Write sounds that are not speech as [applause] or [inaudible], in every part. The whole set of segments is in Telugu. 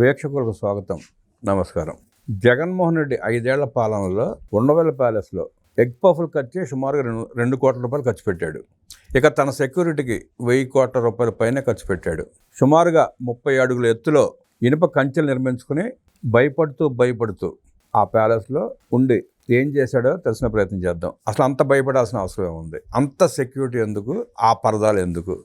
వీక్షకులకు స్వాగతం. నమస్కారం. జగన్మోహన్ రెడ్డి ఐదేళ్ళ పాలనలో ఉండవల్లి ప్యాలెస్లో ఎగ్ పఫ్లు ఖర్చు సుమారుగా రెండు రెండు కోట్ల రూపాయలు ఖర్చు పెట్టాడు. ఇక తన సెక్యూరిటీకి వెయ్యి కోట్ల రూపాయల పైన ఖర్చు పెట్టాడు. సుమారుగా ముప్పై అడుగుల ఎత్తులో ఇనుప కంచెలు నిర్మించుకుని భయపడుతూ భయపడుతూ ఆ ప్యాలెస్లో ఉండి ఏం చేశాడో తెలిసిన ప్రయత్నం చేద్దాం. అసలు అంత భయపడాల్సిన అవసరం ఉంది అంత సెక్యూరిటీ ఎందుకు? ఆ పరదాలు ఎందుకు?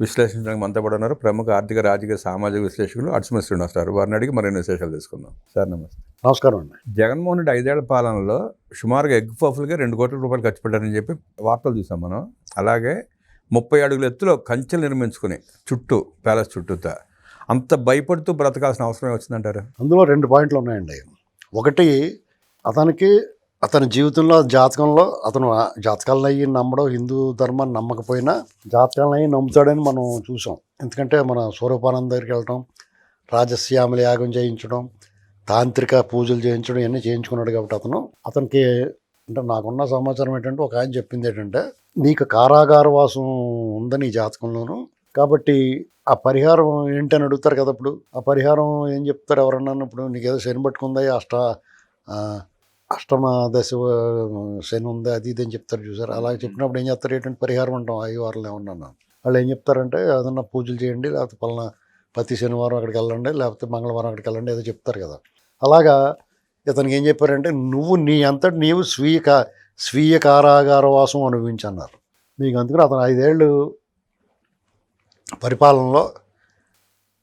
విశ్లేషించడానికి మనతో కూడా ఉన్నారు. ప్రముఖ ఆర్థిక రాజకీయ సామాజిక విశ్లేషకులు అడ్స్మ శ్రీనివాస్ గారు. వారిని అడిగి మరిన్ని విశేషాలు తీసుకుందాం సార్ నమస్తే. నమస్కారం అండి. జగన్మోహన్ రెడ్డి ఐదేళ్ళ పాలనలో సుమారుగా ఎగ్ పఫ్లుగా రెండు కోట్ల రూపాయలు ఖర్చు పెట్టారని చెప్పి వార్తలు చూసాం మనం. అలాగే ముప్పై అడుగుల ఎత్తులో కంచెలు నిర్మించుకుని చుట్టూ ప్యాలెస్ చుట్టూతా అంత భయపడుతూ బ్రతకాల్సిన అవసరం వచ్చిందంటారు అందులో రెండు పాయింట్లు ఉన్నాయండి. ఒకటి అతనికి అతని జీవితంలో జాతకంలో అతను జాతకాలను అయ్యి నమ్మడం హిందూ ధర్మాన్ని నమ్మకపోయినా జాతకాలను అయ్యి నమ్ముతాడని మనం చూసాం. ఎందుకంటే మన స్వరూపానంద దగ్గరికి వెళ్ళటం రాజశ్యామల యాగం చేయించడం తాంత్రిక పూజలు చేయించడం ఇవన్నీ చేయించుకున్నాడు కాబట్టి అతను. అతనికి అంటే నాకున్న సమాచారం ఏంటంటే ఒక ఆయన చెప్పింది ఏంటంటే నీకు కారాగార వాసం ఉందని ఈ జాతకంలోను. కాబట్టి ఆ పరిహారం ఏంటని అడుగుతారు కదా అప్పుడు? ఆ పరిహారం ఏం చెప్తారు ఎవరన్నా ఇప్పుడు నీకు ఏదో శని పట్టుకుందా అష్ట అష్టమ దశ శని ఉందా అది ఇది అని చెప్తారు చూసారు? అలా చెప్పినప్పుడు ఏం చెప్తారు ఏంటంటే పరిహారం అంటాం అయ్యి వారిలో ఏమన్నా వాళ్ళు ఏం చెప్తారంటే ఏదన్నా పూజలు చేయండి లేకపోతే పలానా ప్రతి శనివారం అక్కడికి వెళ్ళండి లేకపోతే మంగళవారం అక్కడికి వెళ్ళండి ఏదో చెప్తారు కదా. అలాగా ఇతనికి ఏం చెప్పారంటే నువ్వు నీ అంతటి నీవు స్వీయ స్వీయ కారాగార వాసం అనుభవించన్నారు. మీకు అందుకని అతను ఐదేళ్ళు పరిపాలనలో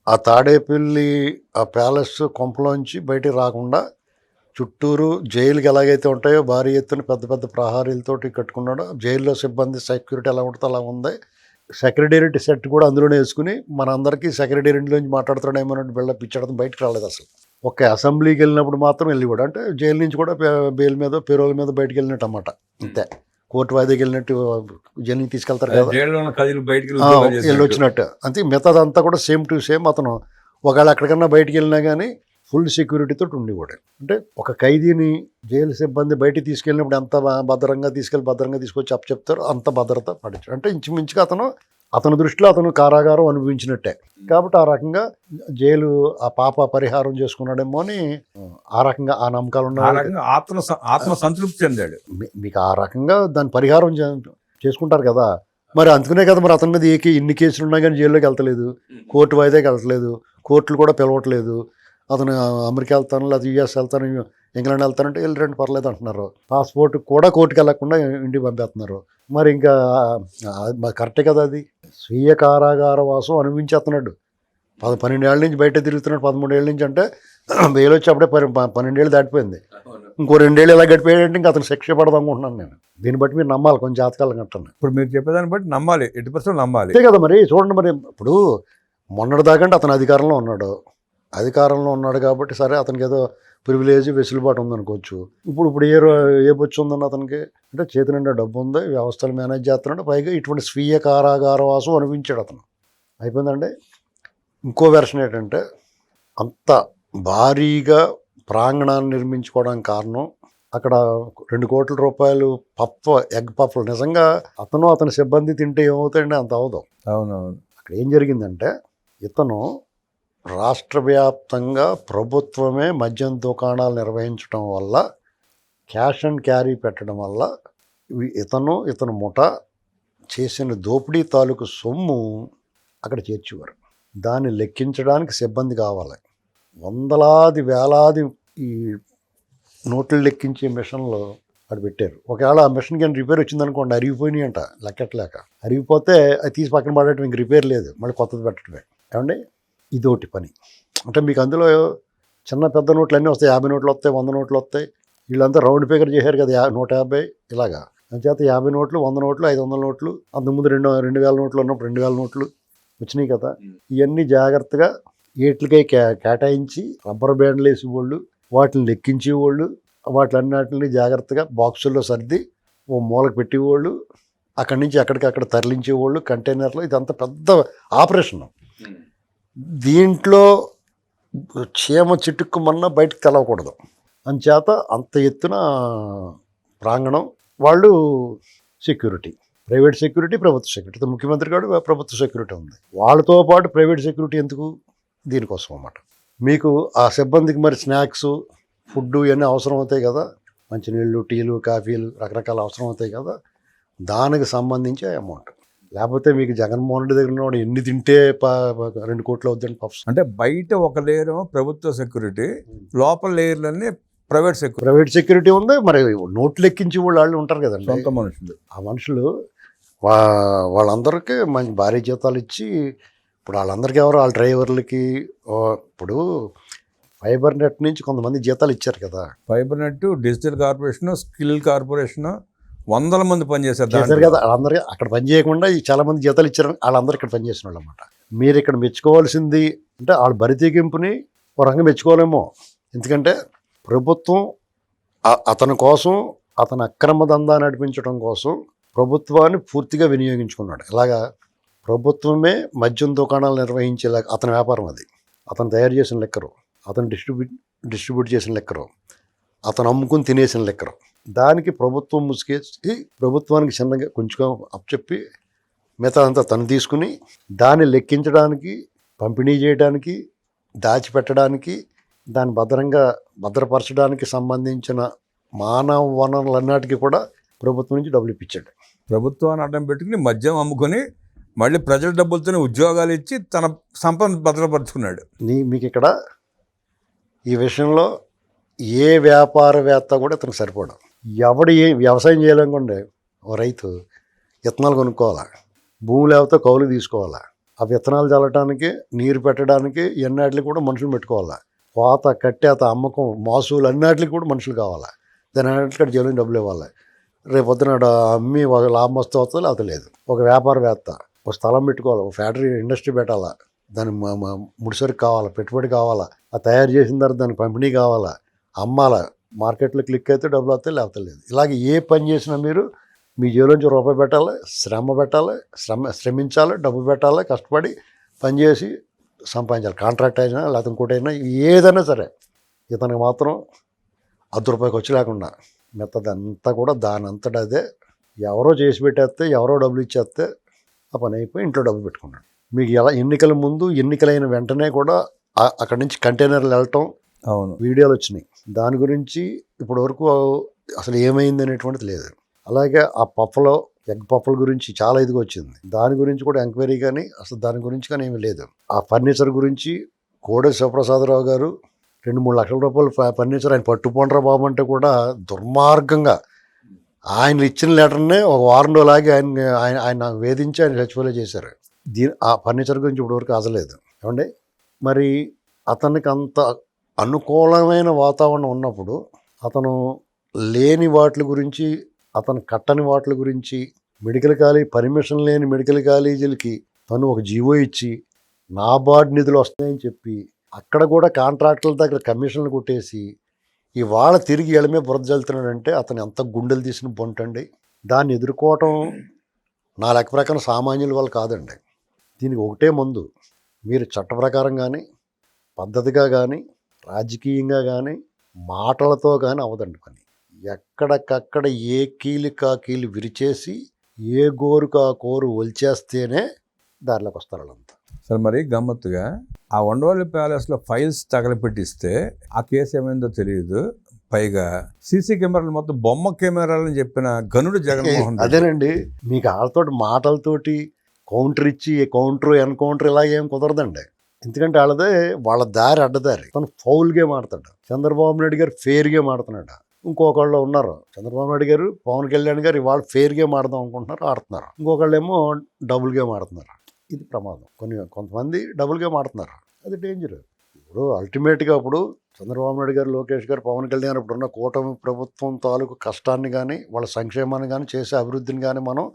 ఆ తాడేపల్లి ఆ ప్యాలెస్ కొంపలోంచి బయటికి రాకుండా చుట్టూరు జైలుకి ఎలాగైతే ఉంటాయో భారీ ఎత్తున పెద్ద పెద్ద ప్రహారీలతోటి కట్టుకున్నాడో జైల్లో సిబ్బంది సెక్యూరిటీ ఎలా ఉంటుందో అలా ఉంది. సెక్రటేరియట్ సెట్ కూడా అందులోనే వేసుకుని మనందరికీ సెక్రటేరియట్లోంచి మాట్లాడుతున్నాడేమో బిల్డప్ ఇచ్చడం బయటకు రాలేదు అసలు. ఒక అసెంబ్లీకి వెళ్ళినప్పుడు మాత్రం వెళ్ళి కూడా అంటే జైలు నుంచి కూడా బెయిల్ మీద పేరోల మీద బయటకు వెళ్ళినట్టు అన్నమాట. అంతే. కోర్టు వాయిదాకి వెళ్ళినట్టు జైలుకి తీసుకెళ్తారు కదా. వెళ్ళి వచ్చినట్టు అంతే మిగతాదంతా కూడా సేమ్ టు సేమ్ అతను. ఒకవేళ ఎక్కడికన్నా బయటికి వెళ్ళినా కానీ ఫుల్ సెక్యూరిటీతో ఉండేవాడు అంటే ఒక ఖైదీని జైలు సిబ్బంది బయటికి తీసుకెళ్ళినప్పుడు ఎంత భద్రంగా తీసుకెళ్ళి భద్రంగా తీసుకొచ్చి అప్ చెప్తారో అంత భద్రత పడించాడు అంటే ఇంచుమించుగా అతను అతని దృష్టిలో అతను కారాగారం అనుభవించినట్టే. కాబట్టి ఆ రకంగా జైలు ఆ పాప పరిహారం చేసుకున్నాడేమో అని ఆ రకంగా ఆ నమ్మకాలు ఉన్నాయి రకంగా ఆత్మ ఆత్మ సంతృప్తి చెందాడు. మీకు ఆ రకంగా దాని పరిహారం చేసుకుంటారు కదా. మరి అందుకనే కదా మరి అతని మీద ఏ ఇన్ని కేసులు ఉన్నా కానీ జైల్లోకి వెళ్తలేదు. కోర్టు వాయిదాకి వెళ్ళట్లేదు కోర్టులు కూడా పిలవట్లేదు. అతను అమెరికా వెళ్తాను లేదా యూఎస్ వెళ్తాను ఇంగ్లాండ్ వెళ్తానంటే వెళ్ళి రెండు పర్లేదు అంటున్నారు. పాస్పోర్ట్ కూడా కోర్టుకి వెళ్ళకుండా ఇంటికి పంపేస్తున్నారు. మరి ఇంకా కరెక్టే కదా అది? స్వీయ కారాగార వాసం అనుభవించేస్తున్నాడు. పద పన్నెండేళ్ళ నుంచి బయట తిరుగుతున్నాడు. పదమూడేళ్ళ నుంచి అంటే [clears throat] బెయిల్ వచ్చి అప్పుడే పన్నె- పన్నెండేళ్ళు దాటిపోయింది. ఇంకో రెండేళ్ళు ఇలా గడిపోయాడంటే ఇంకా అతను శిక్ష పడదాం అనుకుంటున్నాను నేను. దీన్ని బట్టి మీరు నమ్మాలి కొంచెం జాతకాలు కట్టండి. ఇప్పుడు మీరు చెప్పేదాన్ని బట్టి నమ్మాలి ఎట్టి పర్సెంట్ నమ్మాలి. అంతే కదా మరి చూడండి మరి. ఇప్పుడు మొన్నటి దాకంటే అతను అధికారంలో ఉన్నాడు. అధికారంలో ఉన్నాడు కాబట్టి సరే అతనికి ఏదో ప్రివిలేజ్ వెసులుబాటు ఉందనుకోవచ్చు. ఇప్పుడు ఇప్పుడు ఏ ఏ బొచ్చు ఉందన్న అతనికి? అంటే చేతి నిండా డబ్బు ఉంది వ్యవస్థలు మేనేజ్ చేస్తున్నాడు పైగా ఇటువంటి స్వీయ కారాగార వాసం అనిపించాడు అతను. అయిపోయిందండి? ఇంకో వెర్షన్ ఏంటంటే అంత భారీగా ప్రాంగణాన్ని నిర్మించుకోవడానికి కారణం అక్కడ రెండు కోట్ల రూపాయలు పప్పు ఎగ్ పప్పులు నిజంగా అతను అతని సిబ్బంది తింటే ఏమవుతాయండి? అంత అవదు అవునవును. అక్కడ ఏం జరిగిందంటే ఇతను రాష్ట్ర వ్యాప్తంగా ప్రభుత్వమే మద్యం దుకాణాలు నిర్వహించడం వల్ల క్యాష్ అండ్ క్యారీ పెట్టడం వల్ల ఇతను ఇతను ముఠ చేసిన దోపిడీ తాలూకు సొమ్ము అక్కడ చేర్చేవారు. దాన్ని లెక్కించడానికి సిబ్బంది కావాలి. వందలాది వేలాది ఈ నోట్లు లెక్కించే మిషన్లు అక్కడ పెట్టారు. ఒకవేళ ఆ మిషన్ కానీ రిపేర్ వచ్చిందనుకోండి అరిగిపోయినాయి అంట లెక్కట్లేక. అరిగిపోతే అది తీసి పక్కన పడటం ఇంక రిపేర్ లేదు. మళ్ళీ కొత్తది పెట్టడమే. ఏమండి? ఇదోటి పని. అంటే మీకు అందులో చిన్న పెద్ద నోట్లు అన్నీ వస్తాయి. యాభై నోట్లు వస్తాయి వంద నోట్లు వస్తాయి. వీళ్ళంతా రౌండ్ ఫిగర్ చేశారు కదా నూట యాభై ఇలాగా. అంచేత యాభై నోట్లు వంద నోట్లు ఐదు వందల నోట్లు అంతకుముందు రెండు రెండు వేల నోట్లు ఉన్నప్పుడు రెండు వేల నోట్లు వచ్చినాయి కదా. ఇవన్నీ జాగ్రత్తగా ఏట్లకై కే కేటాయించి రబ్బర్ బ్యాండ్లు వేసి వాళ్ళు వాటిని లెక్కించే వాళ్ళు వాటిలన్నిటిని జాగ్రత్తగా బాక్సుల్లో సర్ది ఓ మూలకు పెట్టేవాళ్ళు అక్కడి నుంచి అక్కడికక్కడ తరలించేవాళ్ళు కంటైనర్లో ఇదంతా పెద్ద ఆపరేషన్. దీంట్లో చీమ చిటుక్కుమన్నా బయటకు తెలవకూడదు. అంచేత అంత ఎత్తున ప్రాంగణం వాళ్ళు సెక్యూరిటీ ప్రైవేట్ సెక్యూరిటీ ప్రభుత్వ సెక్యూరిటీ. ముఖ్యమంత్రి గారు ప్రభుత్వ సెక్యూరిటీ ఉంది. వాళ్ళతో పాటు ప్రైవేట్ సెక్యూరిటీ ఎందుకు? దీనికోసం అన్నమాట. మీకు ఆ సిబ్బందికి మరి స్నాక్స్ ఫుడ్ ఇవన్నీ అవసరం అవుతాయి కదా. మంచినీళ్ళు టీలు కాఫీలు రకరకాల అవసరం అవుతాయి కదా. దానికి సంబంధించి అమౌంట్. లేకపోతే మీకు జగన్మోహన్ రెడ్డి దగ్గర ఉన్నవాడు ఎన్ని తింటే రెండు కోట్లు అవుద్దండి పఫ్స్. అంటే బయట ఒక లేయర్ ప్రభుత్వ సెక్యూరిటీ లోపల లేయర్లన్నీ ప్రైవేట్ సెక్యూరిటీ. ప్రైవేట్ సెక్యూరిటీ ఉంది మరి నోట్లు ఎక్కించి వాళ్ళు వాళ్ళు ఉంటారు కదండి. సొంత మనుషులు. ఆ మనుషులు వా వాళ్ళందరికీ మంచి భారీ జీతాలు ఇచ్చి ఇప్పుడు వాళ్ళందరికీ ఎవరు వాళ్ళ డ్రైవర్లకి ఇప్పుడు ఫైబర్ నెట్ నుంచి కొంతమంది జీతాలు ఇచ్చారు కదా. Fibre net digital corporation skill corporation వందల మంది పనిచేశారు చేశారు కదా వాళ్ళందరికీ అక్కడ పని చేయకుండా ఈ చాలా మంది జీతాలు ఇచ్చారని వాళ్ళందరూ ఇక్కడ పని చేసిన వాళ్ళు అనమాట మీరు ఇక్కడ మెచ్చుకోవాల్సింది అంటే వాళ్ళ బరి ఓ ఒక మెచ్చుకోలేమో. ఎందుకంటే ప్రభుత్వం అతని కోసం అతను అక్రమ దందా నడిపించడం కోసం ప్రభుత్వాన్ని పూర్తిగా వినియోగించుకున్నాడు. ఇలాగా ప్రభుత్వమే మద్యం దుకాణాలు నిర్వహించేలా అతని వ్యాపారం అది. అతను తయారు చేసిన లెక్కరు అతను డిస్ట్రిబ్యూట్ డిస్ట్రిబ్యూట్ చేసిన లెక్కరు. అతను అమ్ముకుని తినేసిన లెక్కరు. దానికి ప్రభుత్వం ముసుగేసి ప్రభుత్వానికి చిన్నగా కొంచెం అప్పచెప్పి మిగతా అంతా తను తీసుకుని దాన్ని లెక్కించడానికి పంపిణీ చేయడానికి దాచిపెట్టడానికి దాన్ని భద్రంగా భద్రపరచడానికి సంబంధించిన మానవ వనరులన్నిటికీ కూడా ప్రభుత్వం నుంచి డబ్బులు ఇప్పించాడు. ప్రభుత్వాన్ని అడ్డం పెట్టుకుని మద్యం అమ్ముకొని మళ్ళీ ప్రజల డబ్బులతోనే ఉద్యోగాలు ఇచ్చి తన సంపద భద్రపరుచుకున్నాడు. నీ మీకు ఇక్కడ ఈ విషయంలో ఏ వ్యాపారవేత్త కూడా ఇతనికి సరిపోవడం ఎవడు ఏ వ్యవసాయం చేయాలనుకోండి ఓ రైతు విత్తనాలు కొనుక్కోవాలా? భూమి లేకపోతే కౌలు తీసుకోవాలా? ఆ విత్తనాలు చల్లటానికి నీరు పెట్టడానికి ఎన్నాటికి కూడా మనుషులు పెట్టుకోవాలా? కోత కట్టేత అమ్మకం మాసులు అన్నిటికి కూడా మనుషులు కావాలా? దాని అన్నిటికీ జైలు డబ్బులు ఇవ్వాలి. రేపు పొద్దున అమ్మి ఒక లాభం వస్తే వస్తుంది లేకపోతే లేదు. ఒక వ్యాపారవేత్త ఒక స్థలం పెట్టుకోవాలి ఒక ఫ్యాక్టరీ ఇండస్ట్రీ పెట్టాలా? దాని ముడిసరికి కావాలా? పెట్టుబడి కావాలా? ఆ తయారు చేసిన తర్వాత దానికి పంపిణీ కావాలా? అమ్మాల మార్కెట్లో క్లిక్ అయితే డబ్బులు వస్తాయి లేకపోతే లేదు. ఇలాగ ఏ పని చేసినా మీరు మీ జేబులోంచి రూపాయి పెట్టాలి శ్రమ పెట్టాలి శ్రమ శ్రమించాలి డబ్బు పెట్టాలి కష్టపడి పనిచేసి సంపాదించాలి. కాంట్రాక్ట్ అయినా లేకపోతే ఇంకోటైనా ఏదైనా సరే ఇతనికి మాత్రం అర్ధ రూపాయికి వచ్చి లేకుండా మిగతాదంతా కూడా దాని అంతటా అదే. ఎవరో చేసి పెట్టేస్తే ఎవరో డబ్బులు ఇచ్చేస్తే ఆ పని అయిపోయి ఇంట్లో డబ్బులు పెట్టుకున్నాడు. మీకు ఎలా ఎన్నికల ముందు ఎన్నికలైన వెంటనే కూడా అక్కడి నుంచి కంటైనర్లు వెళ్ళటం అవును. వీడియోలు వచ్చినాయి. దాని గురించి ఇప్పటి వరకు అసలు ఏమైంది అనేటువంటిది లేదు. అలాగే ఆ పప్పులో ఎగ్ పప్పుల గురించి చాలా ఇదిగా వచ్చింది. దాని గురించి కూడా ఎంక్వైరీ కానీ అసలు దాని గురించి కానీ ఏమీ లేదు. ఆ ఫర్నిచర్ గురించి కోడే శివప్రసాదరావు గారు రెండు మూడు లక్షల రూపాయలు ఫర్నిచర్ ఆయన పట్టుపోండ్రా బాబు అంటే కూడా దుర్మార్గంగా ఆయన ఇచ్చిన లెటర్నే ఒక వారంలో లాగి ఆయన ఆయన ఆయన వేధించి ఆయన చచ్చిపోలే చేశారు. దీని ఆ ఫర్నిచర్ గురించి ఇప్పటివరకు అసలేదు ఏమండి? మరి అతనికి అంత అనుకూలమైన వాతావరణం ఉన్నప్పుడు అతను లేని వాటి గురించి అతను కట్టని వాటి గురించి మెడికల్ కాలేజ్ పర్మిషన్ లేని మెడికల్ కాలేజీలకి తను ఒక జీవో ఇచ్చి నాబార్డ్ నిధులు వస్తాయని చెప్పి అక్కడ కూడా కాంట్రాక్టుల దగ్గర కమిషన్లు కొట్టేసి ఇవాళ తిరిగి ఎడమే బురద జల్లుతున్నాడంటే అతను ఎంత గుండెలు తీసిన పొంటండి దాన్ని ఎదుర్కోవటం నా లెక్క ప్రకారం సామాన్యుల వల్ల కాదండి. దీనికి ఒకటే ముందు మీరు చట్ట ప్రకారం కానీ పద్ధతిగా కానీ రాజకీయంగా కానీ మాటలతో కానీ అవదండి పని. ఎక్కడికక్కడ ఏ కీలికా కీలు విరిచేసి ఏ గోరుకా కోరు ఒలిచేస్తేనే దారిలోకి వస్తారు వాళ్ళంతా. సరే మరి గమ్మత్తుగా ఆ ఉండవల్లి ప్యాలెస్లో ఫైల్స్ తగలపెట్టిస్తే ఆ కేసు ఏమైందో తెలియదు. పైగా సీసీ కెమెరాలు మొత్తం బొమ్మ కెమెరాలని చెప్పిన గనుడు జగన్మోహన్. అదేనండి. మీకు వాళ్ళతోటి మాటలతోటి కౌంటర్ ఇచ్చి కౌంటర్ ఎన్కౌంటర్ ఇలా ఏం కుదరదండి. ఎందుకంటే వాళ్ళదే వాళ్ళ దారి అడ్డదారి. తను ఫౌల్గా మాడతాడు. చంద్రబాబు నాయుడు గారు ఫెయిర్ మాడుతున్నాడు. ఇంకొకళ్ళు ఉన్నారు. చంద్రబాబు నాయుడు గారు పవన్ కళ్యాణ్ గారు ఇవాళ ఫెయిర్ మాడదాం ఆడదాం అనుకుంటున్నారు ఆడుతున్నారు. ఇంకొకళ్ళు ఏమో డబుల్గా మాడుతున్నారు. ఆడుతున్నారు ఇది ప్రమాదం. కొన్ని కొంతమంది డబుల్గా మాడుతున్నారు. అది డేంజర్ ఇప్పుడు అల్టిమేట్గా అప్పుడు చంద్రబాబు నాయుడు గారు లోకేష్ గారు పవన్ కళ్యాణ్ ఇప్పుడు ఉన్న కూటమి ప్రభుత్వం తాలూకు కష్టాన్ని కానీ వాళ్ళ సంక్షేమాన్ని కానీ చేసే అభివృద్ధిని కానీ మనం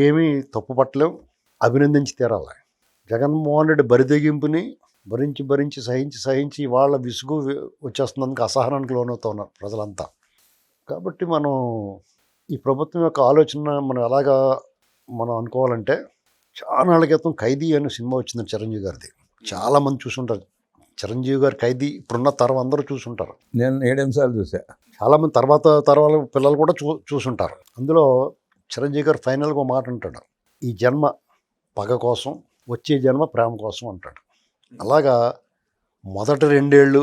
ఏమీ తప్పు పట్టలేం అభినందించి తీరాలి. జగన్మోహన్ రెడ్డి బరిదెగింపుని భరించి భరించి సహించి సహించి వాళ్ళ విసుగు వచ్చేస్తున్నందుకు అసహనానికి లోనవుతా ఉన్నారు ప్రజలంతా. కాబట్టి మనం ఈ ప్రభుత్వం యొక్క ఆలోచన మనం ఎలాగా మనం అనుకోవాలంటే చాలా నాళ్ళ క్రితం ఖైదీ అనే సినిమా వచ్చింది చిరంజీవి గారిది. చాలామంది చూసుంటారు. చిరంజీవి గారి ఖైదీ ఇప్పుడున్న తరం అందరూ చూసుంటారు. నేను ఏడు నిమిషాలు చూసా. చాలామంది తర్వాత తర్వాత పిల్లలు కూడా చూ చూసుంటారు. అందులో చిరంజీవి గారు ఫైనల్గా ఒక మాట అంటాడు. ఈ జన్మ పగ కోసం వచ్చే జన్మ ప్రేమ కోసం అంటాడు. అలాగా మొదటి రెండేళ్ళు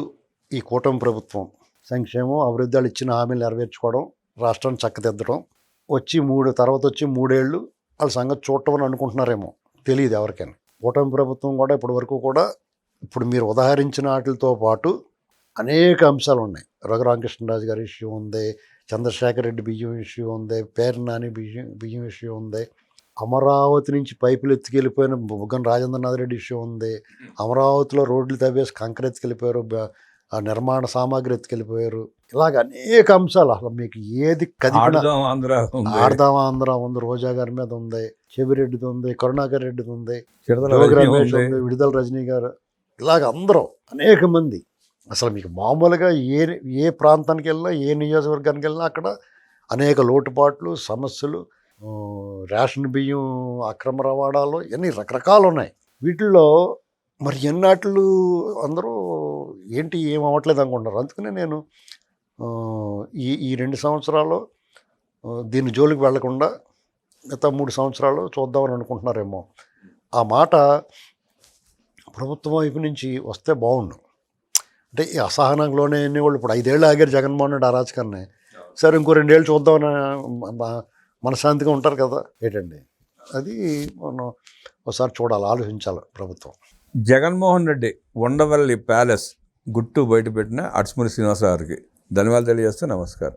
ఈ కూటమి ప్రభుత్వం సంక్షేమం అభివృద్ధాలు ఇచ్చిన హామీలు నెరవేర్చుకోవడం రాష్ట్రాన్ని చక్కదిద్దడం వచ్చి మూడు తర్వాత వచ్చి మూడేళ్ళు వాళ్ళ సంగతి చూడటం అని అనుకుంటున్నారేమో తెలియదు ఎవరికైనా. కూటమి ప్రభుత్వం కూడా ఇప్పటి వరకు కూడా ఇప్పుడు మీరు ఉదాహరించిన వాటితో పాటు అనేక అంశాలు ఉన్నాయి. రఘురామకృష్ణరాజు గారి ఇష్యూ ఉంది చంద్రశేఖర్ రెడ్డి బియ్యం ఇష్యూ ఉంది పేరు నాని బియ్యం బియ్యం ఇష్యూ ఉంది అమరావతి నుంచి పైపులు ఎత్తుకెళ్ళిపోయిన బుగ్గన రాజేంద్రనాథ్ రెడ్డి ఇష్యూ ఉంది. అమరావతిలో రోడ్లు తవ్వేసి కంకర ఎత్తుకెళ్ళిపోయారు. నిర్మాణ సామాగ్రి ఎత్తుకెళ్ళిపోయారు. ఇలాగ అనేక అంశాలు అసలు మీకు ఏది ఆడుదాం ఆంధ్ర ఉంది. రోజా గారి మీద ఉంది చెవిరెడ్డిది ఉంది కరుణాకర్ రెడ్డిది ఉంది విడుదల రజనీ గారు. ఇలాగ అందరూ అనేక మంది అసలు మీకు మామూలుగా ఏ ఏ ప్రాంతానికి వెళ్ళినా ఏ నియోజకవర్గానికి వెళ్ళినా అక్కడ అనేక లోటుపాట్లు సమస్యలు రేషన్ బియ్యం అక్రమ రవాణాలు ఇవన్నీ రకరకాలు ఉన్నాయి వీటిల్లో మరి ఎన్నాట్లు అందరూ ఏంటి ఏం అవ్వట్లేదు అనుకుంటున్నారు? అందుకనే నేను ఈ ఈ రెండు సంవత్సరాలు దీని జోలికి వెళ్ళకుండా గత మూడు సంవత్సరాలు చూద్దామని అనుకుంటున్నారేమో. ఆ మాట ప్రభుత్వం వైపు నుంచి వస్తే బాగుండు. అంటే ఈ అసహనంలోనే ఎన్నేవాళ్ళు ఇప్పుడు ఐదేళ్ళు ఆగారు జగన్మోహన్ రెడ్డి అరాచకాన్ని సరే ఇంకో రెండేళ్ళు చూద్దామని మ- మనశ్శాంతిగా ఉంటారు కదా. ఏంటండి? అది మనం ఒకసారి చూడాలి ఆలోచించాలి ప్రభుత్వం. జగన్మోహన్ రెడ్డి ఉండవల్లి ప్యాలెస్ గుట్టు బయటపెట్టిన అడ్స్మూరి శ్రీనివాసరావు గారికి ధన్యవాదాలు తెలియజేస్తూ నమస్కారం.